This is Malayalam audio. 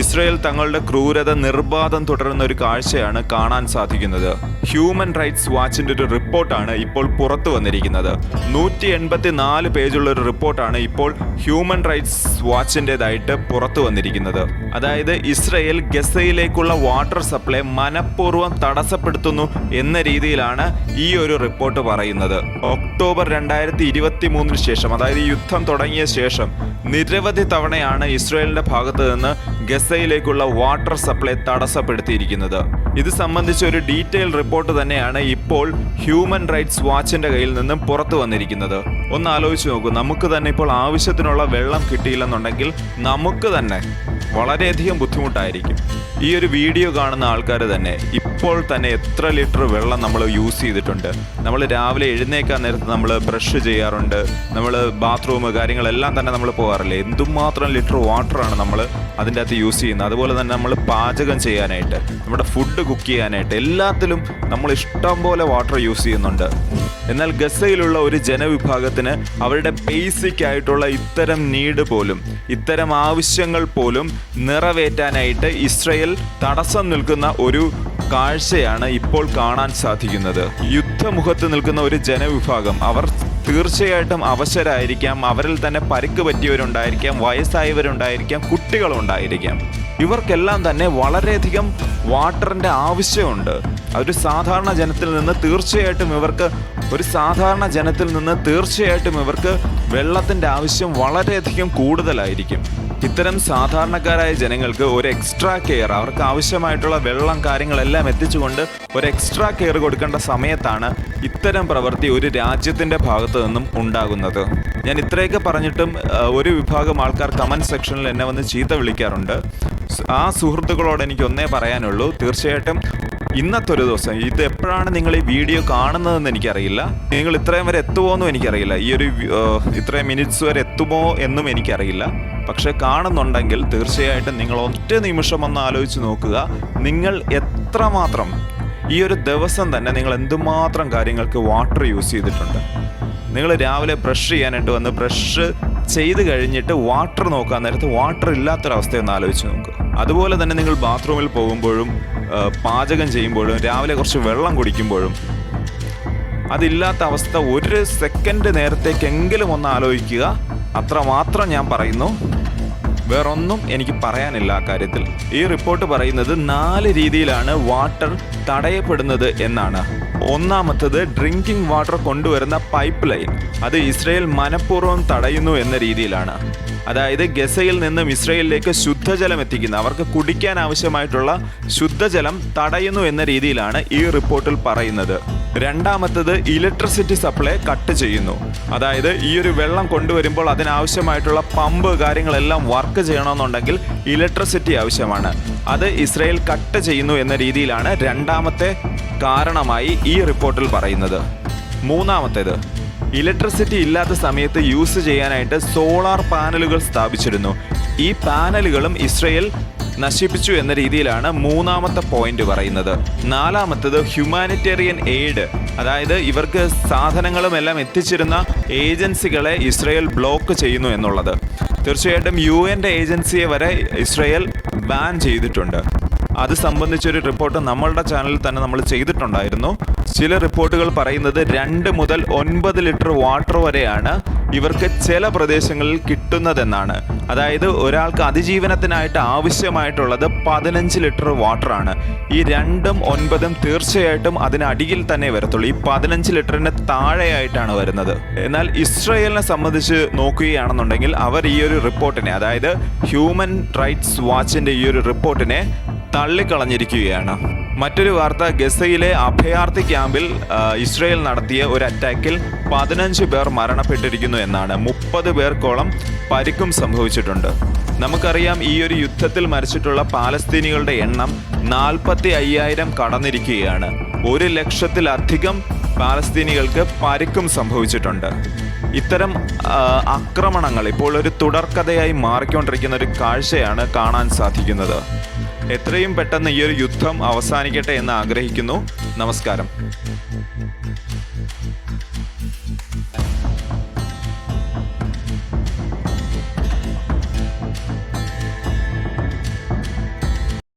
ഇസ്രയേൽ തങ്ങളുടെ ക്രൂരത നിർബാധം തുടരുന്ന ഒരു കാഴ്ചയാണ് കാണാൻ സാധിക്കുന്നത്. ഹ്യൂമൻ റൈറ്റ്സ് വാച്ചിന്റെ ഒരു റിപ്പോർട്ടാണ് ഇപ്പോൾ പുറത്തു വന്നിരിക്കുന്നത്. നൂറ്റി എൺപത്തി നാല് പേജുള്ള ഒരു റിപ്പോർട്ടാണ് ഇപ്പോൾ ഹ്യൂമൻ റൈറ്റ്സ് വാച്ചിന്റെതായിട്ട് പുറത്തു വന്നിരിക്കുന്നത്. അതായത് ഇസ്രയേൽ ഗസയിലേക്കുള്ള വാട്ടർ സപ്ലൈ മനഃപൂർവം തടസ്സപ്പെടുത്തുന്നു എന്ന രീതിയിലാണ് ഈ ഒരു റിപ്പോർട്ട് പറയുന്നത്. ഒക്ടോബർ രണ്ടായിരത്തി ഇരുപത്തി മൂന്നിന് ശേഷം അതായത് യുദ്ധം തുടങ്ങിയ ശേഷം നിരവധി തവണയാണ് ഇസ്രയേലിന്റെ ഭാഗത്ത് നിന്ന് ഗസയിലേക്കുള്ള വാട്ടർ സപ്ലൈ തടസ്സപ്പെടുത്തിയിരിക്കുന്നത്. ഇത് സംബന്ധിച്ച ഒരു ഡീറ്റെയിൽ റിപ്പോർട്ട് തന്നെയാണ് ഇപ്പോൾ ഹ്യൂമൻ റൈറ്റ്സ് വാച്ചിന്റെ കയ്യിൽ നിന്നും പുറത്തു വന്നിരിക്കുന്നത്. ഒന്ന് ആലോചിച്ച് നോക്കൂ. നമുക്ക് തന്നെ ഇപ്പോൾ ആവശ്യത്തിനുള്ള വെള്ളം കിട്ടിയില്ലെന്നുണ്ടെങ്കിൽ നമുക്ക് തന്നെ വളരെയധികം ബുദ്ധിമുട്ടായിരിക്കും. ഈ ഒരു വീഡിയോ കാണുന്ന ആൾക്കാർ തന്നെ ഇപ്പോൾ തന്നെ എത്ര ലിറ്റർ വെള്ളം നമ്മൾ യൂസ് ചെയ്തിട്ടുണ്ട്. നമ്മൾ രാവിലെ എഴുന്നേക്കാൻ നേരത്ത് നമ്മൾ ബ്രഷ് ചെയ്യാറുണ്ട്. നമ്മൾ ബാത്റൂം കാര്യങ്ങളെല്ലാം തന്നെ നമ്മൾ പോകാറില്ലേ? എന്തുമാത്രം ലിറ്റർ വാട്ടറാണ് നമ്മൾ അതിന്റെ അകത്ത് യൂസ് ചെയ്യുന്നത്? അതുപോലെ തന്നെ നമ്മൾ പാചകം ചെയ്യാനായിട്ട് നമ്മുടെ ഫുഡ് കുക്ക് ചെയ്യാനായിട്ട് എല്ലാത്തിലും നമ്മൾ ഇഷ്ടം പോലെ വാട്ടർ യൂസ് ചെയ്യുന്നുണ്ട്. എന്നാൽ ഗസയിലുള്ള ഒരു ജനവിഭാഗത്തിന് അവരുടെ ബേസിക് ആയിട്ടുള്ള ഇത്തരം നീഡ് പോലും ഇത്തരം ആവശ്യങ്ങൾ പോലും നിറവേറ്റാനായിട്ട് ഇസ്രയേൽ തടസ്സം നിൽക്കുന്ന ഒരു കാഴ്ചയാണ് ഇപ്പോൾ കാണാൻ സാധിക്കുന്നത്. യുദ്ധമുഖത്ത് നിൽക്കുന്ന ഒരു ജനവിഭാഗം അവർ തീർച്ചയായിട്ടും അവശരായിരിക്കാം അവരിൽ തന്നെ പരിക്ക് പറ്റിയവരുണ്ടായിരിക്കാം വയസ്സായവരുണ്ടായിരിക്കാം കുട്ടികളുണ്ടായിരിക്കാം. ഇവർക്കെല്ലാം തന്നെ വളരെയധികം വാട്ടറിന്റെ ആവശ്യമുണ്ട്. ഒരു സാധാരണ ജനത്തിൽ നിന്ന് തീർച്ചയായിട്ടും ഇവർക്ക് ഒരു സാധാരണ ജനത്തിൽ നിന്ന് തീർച്ചയായിട്ടും ഇവർക്ക് വെള്ളത്തിന്റെ ആവശ്യം വളരെയധികം കൂടുതലായിരിക്കും. ഇത്തരം സാധാരണക്കാരായ ജനങ്ങൾക്ക് ഒരു എക്സ്ട്രാ കെയർ അവർക്ക് ആവശ്യമായിട്ടുള്ള വെള്ളം കാര്യങ്ങളെല്ലാം എത്തിച്ചുകൊണ്ട് ഒരു എക്സ്ട്രാ കെയർ കൊടുക്കേണ്ട സമയത്താണ് ഇത്തരം പ്രവൃത്തി ഒരു രാജ്യത്തിന്റെ ഭാഗത്തു നിന്നും ഉണ്ടാകുന്നത്. ഞാൻ ഇത്രയൊക്കെ പറഞ്ഞിട്ടും ഒരു വിഭാഗം ആൾക്കാർ കമന്റ് സെക്ഷനിൽ എന്നെ വന്ന് ചീത്ത വിളിക്കാറുണ്ട്. ആ സുഹൃത്തുക്കളോട് എനിക്ക് ഒന്നേ പറയാനുള്ളൂ. തീർച്ചയായിട്ടും ഇന്നത്തെ ഒരു ദിവസം ഇത് എപ്പോഴാണ് നിങ്ങൾ ഈ വീഡിയോ കാണുന്നതെന്ന് എനിക്കറിയില്ല. നിങ്ങൾ ഇത്രയും വരെ എത്തുമോ എന്നും എനിക്കറിയില്ല. ഈ ഒരു ഇത്രയും മിനിറ്റ്സ് വരെ എത്തുമോ എന്നും എനിക്കറിയില്ല. പക്ഷെ കാണുന്നുണ്ടെങ്കിൽ തീർച്ചയായിട്ടും നിങ്ങൾ ഒറ്റ നിമിഷം ഒന്ന് ആലോചിച്ച് നോക്കുക. നിങ്ങൾ എത്രമാത്രം ഈ ഒരു ദിവസം തന്നെ നിങ്ങൾ എന്തുമാത്രം കാര്യങ്ങൾക്ക് വാട്ടർ യൂസ് ചെയ്തിട്ടുണ്ട്. നിങ്ങൾ രാവിലെ ബ്രഷ് ചെയ്യാനായിട്ട് വന്ന് ബ്രഷ് ചെയ്ത് കഴിഞ്ഞിട്ട് വാട്ടർ നോക്കാൻ നേരത്ത് വാട്ടർ ഇല്ലാത്തൊരവസ്ഥയൊന്ന് ആലോചിച്ച് നോക്കുക അതുപോലെ തന്നെ നിങ്ങൾ ബാത്റൂമിൽ പോകുമ്പോഴും പാചകം ചെയ്യുമ്പോഴും രാവിലെ കുറച്ച് വെള്ളം കുടിക്കുമ്പോഴും അതില്ലാത്ത അവസ്ഥ ഒരു സെക്കൻഡ് നേരത്തേക്കെങ്കിലും ഒന്ന് ആലോചിക്കുക. അത്രമാത്രം ഞാൻ പറയുന്നു. വേറൊന്നും എനിക്ക് പറയാനില്ല ആ കാര്യത്തിൽ. ഈ റിപ്പോർട്ട് പറയുന്നത് നാല് രീതിയിലാണ് വാട്ടർ തടയപ്പെടുന്നത് എന്നാണ്. ഒന്നാമത്തത് ഡ്രിങ്കിംഗ് വാട്ടർ കൊണ്ടുവരുന്ന പൈപ്പ് ലൈൻ. അത് ഇസ്രയേൽ മനഃപൂർവം തടയുന്നു എന്ന രീതിയിലാണ്. അതായത് ഗസയിൽ നിന്നും ഇസ്രയേലിലേക്ക് ശുദ്ധജലം എത്തിക്കുന്ന. അവർക്ക് കുടിക്കാൻ ആവശ്യമായിട്ടുള്ള ശുദ്ധജലം തടയുന്നു എന്ന രീതിയിലാണ് ഈ റിപ്പോർട്ടിൽ പറയുന്നത്. രണ്ടാമത്തത് ഇലക്ട്രിസിറ്റി സപ്ലൈ കട്ട് ചെയ്യുന്നു. അതായത് ഈ ഒരു വെള്ളം കൊണ്ടുവരുമ്പോൾ അതിനാവശ്യമായിട്ടുള്ള പമ്പ് കാര്യങ്ങളെല്ലാം വർക്ക് ചെയ്യണമെന്നുണ്ടെങ്കിൽ ഇലക്ട്രിസിറ്റി ആവശ്യമാണ്. അത് ഇസ്രയേൽ കട്ട് ചെയ്യുന്നു എന്ന രീതിയിലാണ് രണ്ടാമത്തെ കാരണമായി ഈ റിപ്പോർട്ടിൽ പറയുന്നത്. മൂന്നാമത്തേത് ഇലക്ട്രിസിറ്റി ഇല്ലാത്ത സമയത്ത് യൂസ് ചെയ്യാനായിട്ട് സോളാർ പാനലുകൾ സ്ഥാപിച്ചിരുന്നു. ഈ പാനലുകളും ഇസ്രയേൽ നശിപ്പിച്ചു എന്ന രീതിയിലാണ് മൂന്നാമത്തെ പോയിന്റ് പറയുന്നത്. നാലാമത്തത് ഹ്യൂമാനിറ്റേറിയൻ എയ്ഡ് അതായത് ഇവർക്ക് സാധനങ്ങളും എല്ലാം എത്തിച്ചിരുന്ന ഏജൻസികളെ ഇസ്രയേൽ ബ്ലോക്ക് ചെയ്യുന്നു എന്നുള്ളത്. തീർച്ചയായിട്ടും യു എന്റെ ഏജൻസിയെ വരെ ഇസ്രയേൽ ബാൻ ചെയ്തിട്ടുണ്ട്. അത് സംബന്ധിച്ചൊരു റിപ്പോർട്ട് നമ്മളുടെ ചാനലിൽ തന്നെ നമ്മൾ ചെയ്തിട്ടുണ്ടായിരുന്നു. ചില റിപ്പോർട്ടുകൾ പറയുന്നത് രണ്ട് മുതൽ ഒൻപത് ലിറ്റർ വാട്ടർ വരെയാണ് ഇവർക്ക് ചില പ്രദേശങ്ങളിൽ കിട്ടുന്നതെന്നാണ്. അതായത് ഒരാൾക്ക് അതിജീവനത്തിനായിട്ട് ആവശ്യമായിട്ടുള്ളത് പതിനഞ്ച് ലിറ്റർ വാട്ടറാണ്. ഈ രണ്ടും ഒൻപതും തീർച്ചയായിട്ടും അതിനടിയിൽ തന്നെ വരത്തുള്ളൂ. ഈ പതിനഞ്ച് ലിറ്ററിന് താഴെയായിട്ടാണ് വരുന്നത്. എന്നാൽ ഇസ്രയേലിനെ സംബന്ധിച്ച് നോക്കുകയാണെന്നുണ്ടെങ്കിൽ അവർ ഈ ഒരു റിപ്പോർട്ടിനെ അതായത് ഹ്യൂമൻ റൈറ്റ്സ് വാച്ചിന്റെ ഈ ഒരു റിപ്പോർട്ടിനെ തള്ളിക്കളഞ്ഞിരിക്കുകയാണ്. മറ്റൊരു വാർത്ത ഗസയിലെ അഭയാർത്ഥി ക്യാമ്പിൽ ഇസ്രയേൽ നടത്തിയ ഒരു അറ്റാക്കിൽ പതിനഞ്ച് പേർ മരണപ്പെട്ടിരിക്കുന്നു എന്നാണ്. മുപ്പത് പേർക്കോളം പരിക്കും സംഭവിച്ചിട്ടുണ്ട്. നമുക്കറിയാം ഈ ഒരു യുദ്ധത്തിൽ മരിച്ചിട്ടുള്ള പാലസ്തീനികളുടെ എണ്ണം നാൽപ്പത്തി അയ്യായിരം കടന്നിരിക്കുകയാണ്. ഒരു ലക്ഷത്തിലധികം പാലസ്തീനികൾക്ക് പരിക്കും സംഭവിച്ചിട്ടുണ്ട്. ഇത്തരം ആക്രമണങ്ങൾ ഇപ്പോൾ ഒരു തുടർക്കഥയായി മാറിക്കൊണ്ടിരിക്കുന്ന ഒരു കാഴ്ചയാണ് കാണാൻ സാധിക്കുന്നത്. എത്രയും പെട്ടെന്ന് ഈ ഒരു യുദ്ധം അവസാനിക്കട്ടെ എന്ന് ആഗ്രഹിക്കുന്നു. നമസ്കാരം.